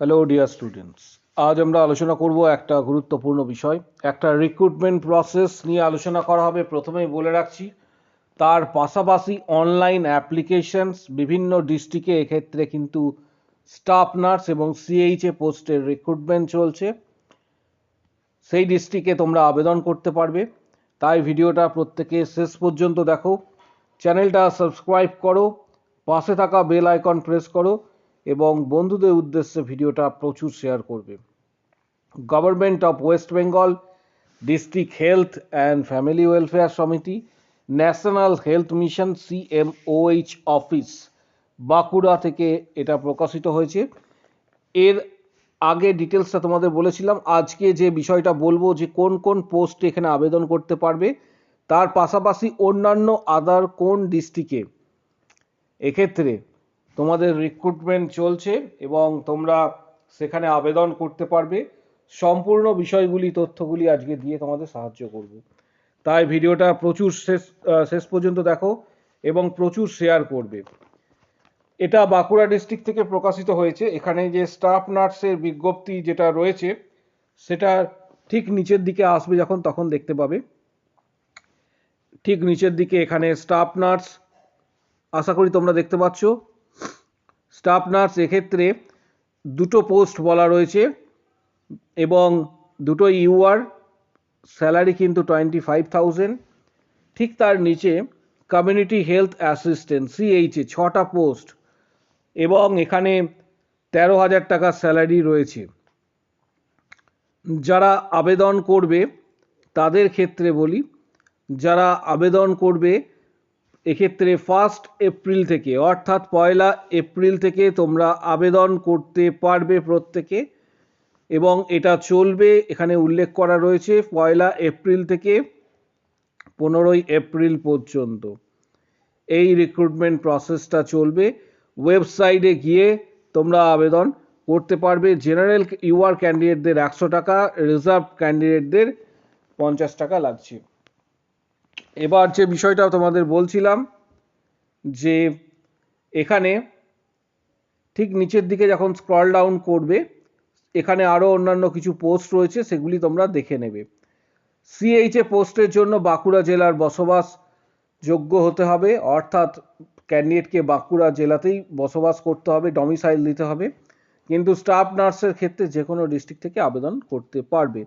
Hello dear students আজ আমরা আলোচনা করব একটা গুরুত্বপূর্ণ বিষয়, একটা রিক্রুটমেন্ট প্রসেস নিয়ে আলোচনা করা হবে। প্রথমেই বলে রাখছি, তার পাশাপাশি অনলাইন অ্যাপ্লিকেশনস বিভিন্ন ডিস্ট্রিক্টে এক্ষেত্রে কিন্তু স্টাফ নার্স এবং সিএইচএ পোস্টের রিক্রুটমেন্ট চলছে। সেই ডিস্ট্রিক্টে তোমরা আবেদন করতে পারবে। তাই ভিডিওটা প্রত্যেকে শেষ পর্যন্ত দেখো। চ্যানেলটা সাবস্ক্রাইব করো, পাশে থাকা বেল আইকন প্রেস করো। এবং বন্ধুদের উদ্দেশ্যে ভিডিওটা প্রচুর শেয়ার করবে। Government of West Bengal district health and family welfare সমিতি national health mission CMOH office Bankura থেকে এটা প্রকাশিত হয়েছে। এর আগে ডিটেলসটা তোমাদের বলেছিলাম। আজকে যে বিষয়টা বলব যে কোন কোন পোস্ট এখানে আবেদন করতে পারবে, তার পাশাপাশি অন্যান্য আদার কোন ডিস্ট্রিক্টে এক্ষেত্রে তোমাদের রিক্রুটমেন্ট চলছে এবং তোমরা সেখানে আবেদন করতে পারবে। সম্পূর্ণ বিষয়গুলি, তথ্যগুলি আজকে দিয়ে তোমাদের সাহায্য করব। তাই ভিডিওটা প্রচুর শেষ শেষ পর্যন্ত দেখো এবং প্রচুর শেয়ার করবে। এটা বাঁকুড়া ডিস্ট্রিক্ট থেকে প্রকাশিত হয়েছে। এখানে যে স্টাফ নার্সের বিজ্ঞপ্তি যেটা রয়েছে, সেটা ঠিক নিচের দিকে আসবে যখন, তখন দেখতে পাবে। ঠিক নিচের দিকে এখানে স্টাফ নার্স আশা করি তোমরা দেখতে পাচ্ছ। স্টাফ নার্স এক্ষেত্রে দুটো পোস্ট বলা রয়েছে এবং দুটো ইউআর স্যালারি কিন্তু টোয়েন্টি ফাইভ থাউজেন্ড ঠিক তার নিচে কমিউনিটি হেলথ অ্যাসিস্ট্যান্ট সিএইচে ছটা পোস্ট এবং এখানে তেরো হাজার টাকা স্যালারি রয়েছে। যারা আবেদন করবে তাদের ক্ষেত্রে বলি, যারা আবেদন করবে এক্ষেত্রে ফার্স্ট এপ্রিল থেকে, অর্থাৎ পয়লা এপ্রিল থেকে তোমরা আবেদন করতে পারবে প্রত্যেকে এবং এটা চলবে, এখানে উল্লেখ করা রয়েছে পয়লা এপ্রিল থেকে পনেরোই এপ্রিল পর্যন্ত। এই রিক্রুটমেন্ট প্রসেসটা চলবে। ওয়েবসাইটে গিয়ে তোমরা আবেদন করতে পারবে। জেনারেল ইউআর ক্যান্ডিডেটদের একশো টাকা রিজার্ভ ক্যান্ডিডেটদের পঞ্চাশ টাকা লাগছে। এবার যে বিষয়টা তোমাদের বলছিলাম যে এখানে ঠিক নিচের দিকে যখন স্ক্রল ডাউন করবে, এখানে আরও অন্যান্য কিছু পোস্ট রয়েছে, সেগুলি তোমরা দেখে নেবে। সিএইচএ পোস্টের জন্য বাঁকুড়া জেলার বসবাস যোগ্য হতে হবে, অর্থাৎ ক্যান্ডিডেটকে বাঁকুড়া জেলাতেই বসবাস করতে হবে ডমিসাইল দিতে হবে। কিন্তু স্টাফ নার্সের ক্ষেত্রে যে কোনো ডিস্ট্রিক্ট থেকে আবেদন করতে পারবে।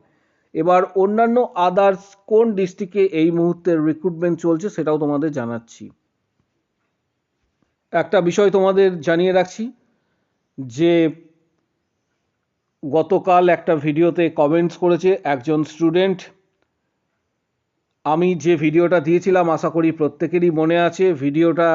এবার অন্যান্য আদার্স কোন ডিস্ট্রিক্টে এই মুহূর্তে রিক্রুটমেন্ট চলছে সেটাও তোমাদের জানাচ্ছি। একটা বিষয় তোমাদের জানিয়ে রাখছি যে গতকাল একটা ভিডিওতে কমেন্টস করেছে একজন স্টুডেন্ট আমি যে ভিডিওটা দিয়েছিলাম, আশা করি প্রত্যেকেরই মনে আছে। ভিডিওটা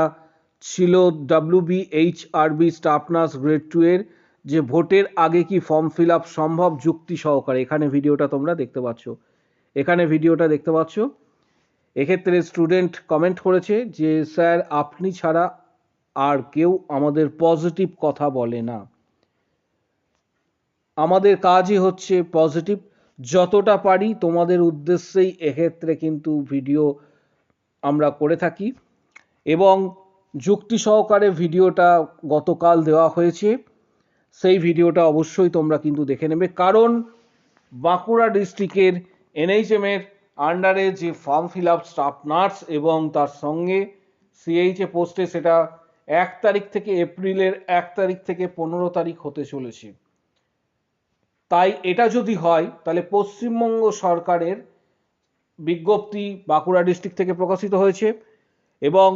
ছিল W B H R B staff nurse grade two এর। যে ভোটের আগে কি ফর্ম ফিল আপ সম্ভব যুক্তি সহকারে? এখানে ভিডিওটা তোমরা দেখতে পাচ্ছ। এখানে ভিডিওটা দেখতে পাচ্ছ। এক্ষেত্রে স্টুডেন্ট কমেন্ট করেছে যে, স্যার, আপনি ছাড়া আর কেউ আমাদের পজিটিভ কথা বলে না। আমাদের কাজই হচ্ছে পজিটিভ যতটা পারি তোমাদের উদ্দেশ্যেই এক্ষেত্রে কিন্তু ভিডিও আমরা করে থাকি। এবং যুক্তি সহকারে ভিডিওটা গতকাল দেওয়া হয়েছে। সেই ভিডিওটা অবশ্যই তোমরা কিন্তু দেখে নেবে। কারণ বাঁকুড়া ডিস্ট্রিক্টের এনএইচএম এর আন্ডারে যে form fill up staff nurse এবং তার সঙ্গে সিএইচএ পোস্টে সেটা এক তারিখ থেকে এপ্রিলের এক তারিখ থেকে পনেরো তারিখ হতে চলেছে। তাই এটা যদি হয়, তাহলে পশ্চিমবঙ্গ সরকারের বিজ্ঞপ্তি বাঁকুড়া ডিস্ট্রিক্ট থেকে প্রকাশিত হয়েছে এবং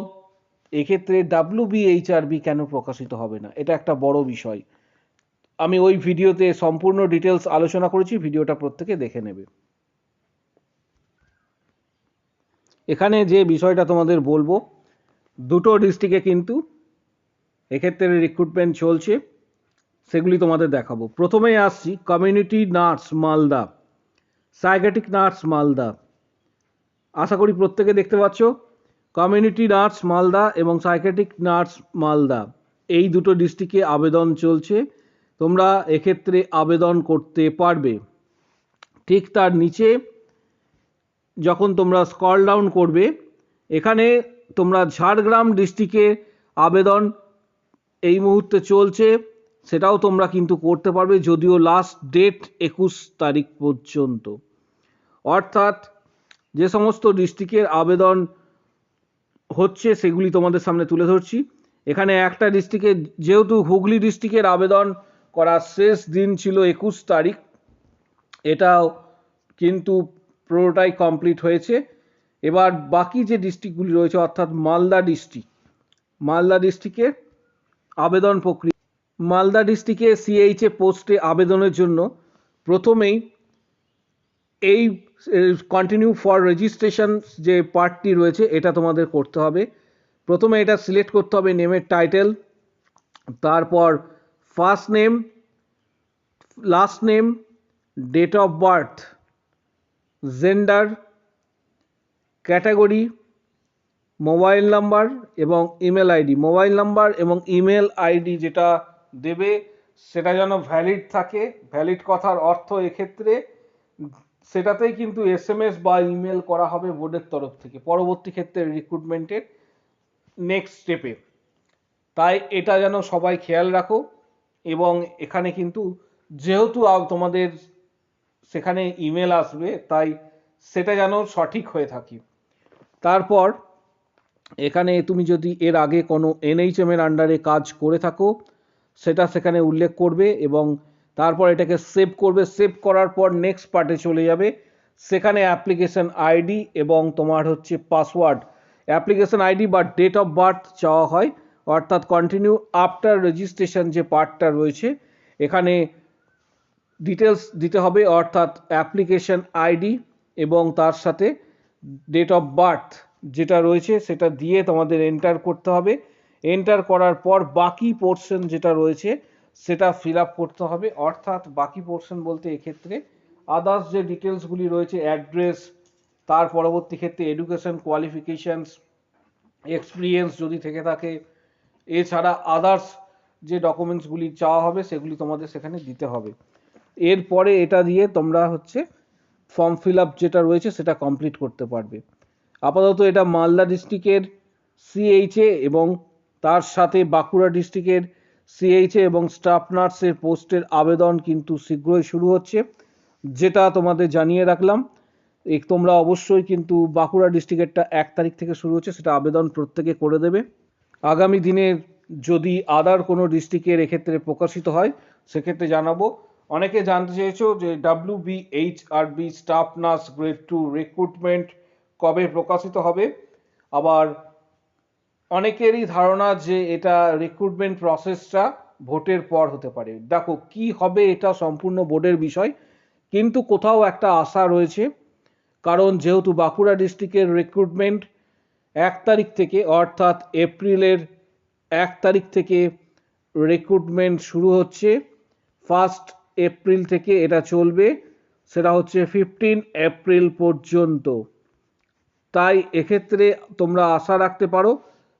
এক্ষেত্রে ডাব্লিউ বিএইচআরবি কেন প্রকাশিত হবে না? এটা একটা বড় বিষয়। আমি ওই ভিডিওতে সম্পূর্ণ ডিটেলস আলোচনা করেছি, ভিডিওটা প্রত্যেকে দেখে নেবে। এখানে যে বিষয়টা তোমাদের বলব, দুটো ডিস্ট্রিক্টে কিন্তু এক্ষেত্রে রিক্রুটমেন্ট চলছে, সেগুলি তোমাদের দেখাবো। প্রথমেই আসছি community nurse Malda psychiatric nurse Malda. আশা করি প্রত্যেকে দেখতে পাচ্ছ কমিউনিটি নার্স মালদা এবং সাইকেটিক নার্স মালদা। এই দুটো ডিস্ট্রিক্টে আবেদন চলছে। তোমরা এক্ষেত্রে আবেদন করতে পারবে। ঠিক তার নিচে যখন তোমরা স্কল ডাউন করবে, এখানে তোমরা ঝাড়গ্রাম ডিস্ট্রিক্টে আবেদন এই মুহূর্তে চলছে, সেটাও তোমরা কিন্তু করতে পারবে যদিও লাস্ট ডেট একুশ তারিখ পর্যন্ত। অর্থাৎ যে সমস্ত ডিস্ট্রিক্টের আবেদন হচ্ছে, সেগুলি তোমাদের সামনে তুলে ধরছি। এখানে একটা ডিস্ট্রিক্টে, যেহেতু হুগলি ডিস্ট্রিক্টের আবেদন করার শেষ দিন ছিল একুশ তারিখ। এটাও কিন্তু পুরোটাই কমপ্লিট হয়েছে। এবার বাকি যে ডিস্ট্রিক্টগুলি রয়েছে, অর্থাৎ মালদা ডিস্ট্রিক্ট মালদা ডিস্ট্রিক্টের আবেদন প্রক্রিয়া, মালদা ডিস্ট্রিক্টে সিএইচএ পোস্টে আবেদনের জন্য প্রথমেই এই কন্টিনিউ ফর রেজিস্ট্রেশন যে পার্টটি রয়েছে, এটা তোমাদের করতে হবে। প্রথমে এটা সিলেক্ট করতে হবে নেমের টাইটেল তারপর first name last name date of birth gender category mobile number এবং ইমেল আইডি মোবাইল নাম্বার এবং ইমেল আইডি যেটা দেবে, সেটা যেন ভ্যালিড থাকে ভ্যালিড কথার অর্থ এক্ষেত্রে, সেটাতেই কিন্তু এস এম এস বা ইমেল করা হবে বোর্ডের তরফ থেকে। পরবর্তী ক্ষেত্রে রিক্রুটমেন্টের নেক্সট স্টেপে তাই এটা যেন সবাই খেয়াল রাখো। এবং এখানে কিন্তু যেহেতু তোমাদের সেখানে ইমেল আসবে, তাই সেটা যেন সঠিক হয়ে থাকে। তারপর এখানে তুমি যদি এর আগে কোনো এনএইচএম এর আন্ডারে কাজ করে থাকো, সেটা সেখানে উল্লেখ করবে এবং তারপর এটাকে সেভ করবে। সেভ করার পর নেক্সট পার্টে চলে যাবে। সেখানে অ্যাপ্লিকেশন আইডি এবং তোমার হচ্ছে পাসওয়ার্ড অ্যাপ্লিকেশন আইডি বা ডেট অফ বার্থ চাওয়া হয়। অর্থাৎ কন্টিনিউ আফটার রেজিস্ট্রেশন যে পার্টটা রয়েছে, এখানে ডিটেলস দিতে হবে, অর্থাৎ অ্যাপ্লিকেশন আইডি এবং তার সাথে ডেট অফ বার্থ যেটা রয়েছে, সেটা দিয়ে তোমাদের এন্টার করতে হবে। এন্টার করার পর বাকি পোর্শন যেটা রয়েছে, সেটা ফিল আপ করতে হবে। অর্থাৎ বাকি পোর্শন বলতে এক্ষেত্রে আদার্স যে ডিটেলসগুলি রয়েছে অ্যাড্রেস তার পরবর্তী ক্ষেত্রে এডুকেশন কোয়ালিফিকেশনস এক্সপিরিয়েন্স যদি থেকে থাকে এছাড়া আদার্স যে ডকুমেন্টসগুলি চাওয়া হবে সেগুলি তোমাদের সেখানে দিতে হবে। এরপরে এটা দিয়ে তোমরা হচ্ছে ফর্ম ফিল আপ যেটা রয়েছে সেটা কমপ্লিট করতে পারবে। আপাতত এটা মালদা ডিস্ট্রিক্টের সিএইচএ এবং তার সাথে বাঁকুড়া ডিস্ট্রিক্টের সিএইচএ এবং স্টাফ নার্সের পোস্টের আবেদন কিন্তু শীঘ্রই শুরু হচ্ছে। যেটা তোমাদের জানিয়ে রাখলাম তোমরা অবশ্যই কিন্তু বাঁকুড়া ডিস্ট্রিক্টেরটা এক তারিখ থেকে শুরু হচ্ছে, সেটা আবেদন প্রত্যেকে করে দেবে। আগামী দিনে যদি আদার কোনো ডিস্ট্রিক্টের এক্ষেত্রে প্রকাশিত হয়, সেক্ষেত্রে জানাব। অনেকে জানতে চেয়েছো যে W B H R B staff nurse grade two recruitment কবে প্রকাশিত হবে? আবার অনেকেরই ধারণা যে এটা রিক্রুটমেন্ট প্রসেসটা ভোটের পর হতে পারে। দেখো, কি হবে এটা সম্পূর্ণ বোর্ডের বিষয়, কিন্তু কোথাও একটা আশা রয়েছে, কারণ যেহেতু বাঁকুড়া ডিস্ট্রিক্টের রিক্রুটমেন্ট এক তারিখ থেকে, অর্থাৎ এপ্রিলের এক তারিখ থেকে রিক্রুটমেন্ট শুরু হচ্ছে। ফার্স্ট এপ্রিল থেকে এটা চলবে, সেটা হচ্ছে ফিফটিন এপ্রিল পর্যন্ত। তাই এক্ষেত্রে তোমরা আশা রাখতে পারো,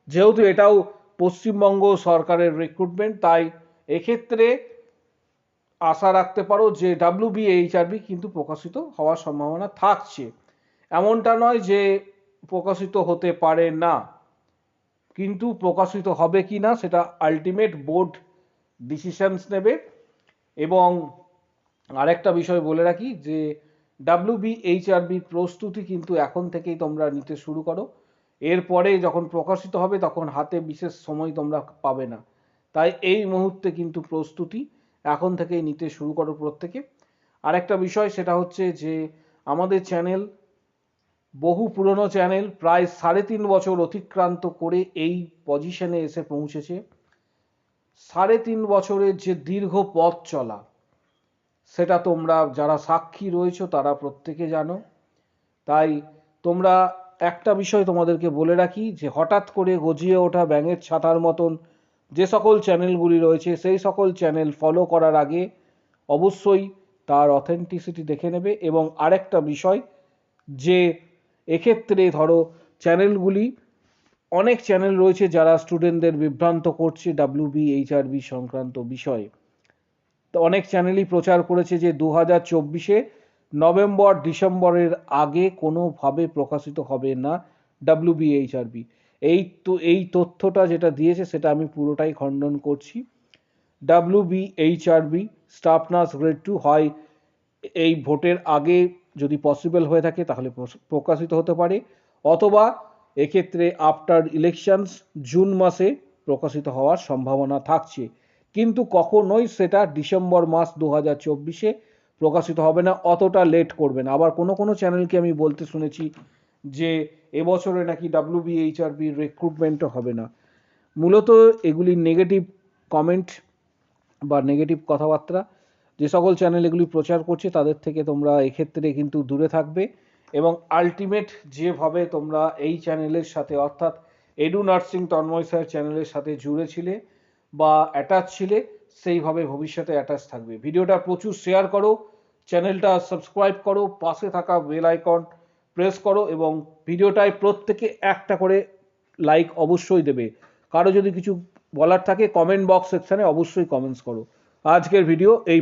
যেহেতু এটাও পশ্চিমবঙ্গ সরকারের রিক্রুটমেন্ট তাই এক্ষেত্রে আশা রাখতে পারো যে ডাব্লিউ বিএইচআরবি কিন্তু প্রকাশিত হওয়ার সম্ভাবনা থাকছে। এমনটা নয় যে প্রকাশিত হতে পারে না। কিন্তু প্রকাশিত হবে কি না, সেটা আলটিমেট বোর্ড ডিসিশনস নেবে। এবং আরেকটা বিষয় বলে রাখি যে ডাব্লিউ বিএইচআরবির প্রস্তুতি কিন্তু এখন থেকেই তোমরা নিতে শুরু করো। এরপরে যখন প্রকাশিত হবে, তখন হাতে বিশেষ সময় তোমরা পাবে না। তাই এই মুহূর্তে কিন্তু প্রস্তুতি এখন থেকেই নিতে শুরু করো প্রত্যেকে। আরেকটা বিষয় সেটা হচ্ছে যে, আমাদের চ্যানেল বহু পুরনো চ্যানেল প্রায় সাড়ে তিন বছর অতিক্রান্ত করে এই পজিশনে এসে পৌঁছেছে। সাড়ে তিন বছরের যে দীর্ঘ পথ চলা, সেটা তোমরা যারা সাক্ষী রয়েছো তারা প্রত্যেকে জানো। তাই তোমরা একটা বিষয় তোমাদেরকে বলে রাখি যে হঠাৎ করে গজিয়ে ওঠা ব্যাঙের ছাতার মতন যে সকল চ্যানেলগুলি রয়েছে, সেই সকল চ্যানেল ফলো করার আগে অবশ্যই তার অথেন্টিসিটি দেখে নেবে। এবং আরেকটা বিষয়, যে এক্ষেত্রে ধরো চ্যানেলগুলি, অনেক চ্যানেল রয়েছে যারা স্টুডেন্টদের বিভ্রান্ত করছে ডাব্লিউ বিএইচআরবি সংক্রান্ত বিষয়ে। তো অনেক চ্যানেলই প্রচার করেছে যে দু হাজার চব্বিশে নভেম্বর, ডিসেম্বরের আগে কোনোভাবে প্রকাশিত হবে না ডাব্লিউ বিএইচআরবি এই তো, এই তথ্যটা যেটা দিয়েছে সেটা আমি পুরোটাই খণ্ডন করছি। W B H R B staff nurse grade two হয় এই ভোটের আগে যদি পসিবল হয়ে থাকে তাহলে প্রকাশিত হতে পারে। অথবা এক্ষেত্রে আফটার ইলেকশনস জুন মাসে প্রকাশিত হওয়ার সম্ভাবনা থাকছে। কিন্তু কখনোই সেটা ডিসেম্বর মাস দু হাজার চব্বিশে প্রকাশিত হবে না, অতটা লেট করবে না। আবার কোনো কোনো চ্যানেলকে আমি বলতে শুনেছি যে এবছরে নাকি ডাব্লিউ বিএইচআরবির রিক্রুটমেন্টও হবে না। মূলত এগুলি নেগেটিভ কমেন্ট বা নেগেটিভ কথাবার্তা যে সকল চ্যানেল এগুলি প্রচার করছে, তাদের থেকে তোমরা এক্ষেত্রে কিন্তু দূরে থাকবে এবং আলটিমেট যেভাবে তোমরা এই চ্যানেলের সাথে, অর্থাৎ এডু নার্সিং তন্ময় স্যার চ্যানেলের সাথে জুড়ে ছিলে বা অ্যাটাচ ছিলে, সেইভাবে ভবিষ্যতে অ্যাটাচ থাকবে। ভিডিওটা প্রচুর শেয়ার করো চ্যানেলটা সাবস্ক্রাইব করো, পাশে থাকা বেল আইকন প্রেস করো এবং ভিডিওটায় প্রত্যেকে একটা করে লাইক অবশ্যই দেবে। কারও যদি কিছু বলার থাকে কমেন্ট বক্স সেকশনে অবশ্যই কমেন্টস করো। আজকের ভিডিও এই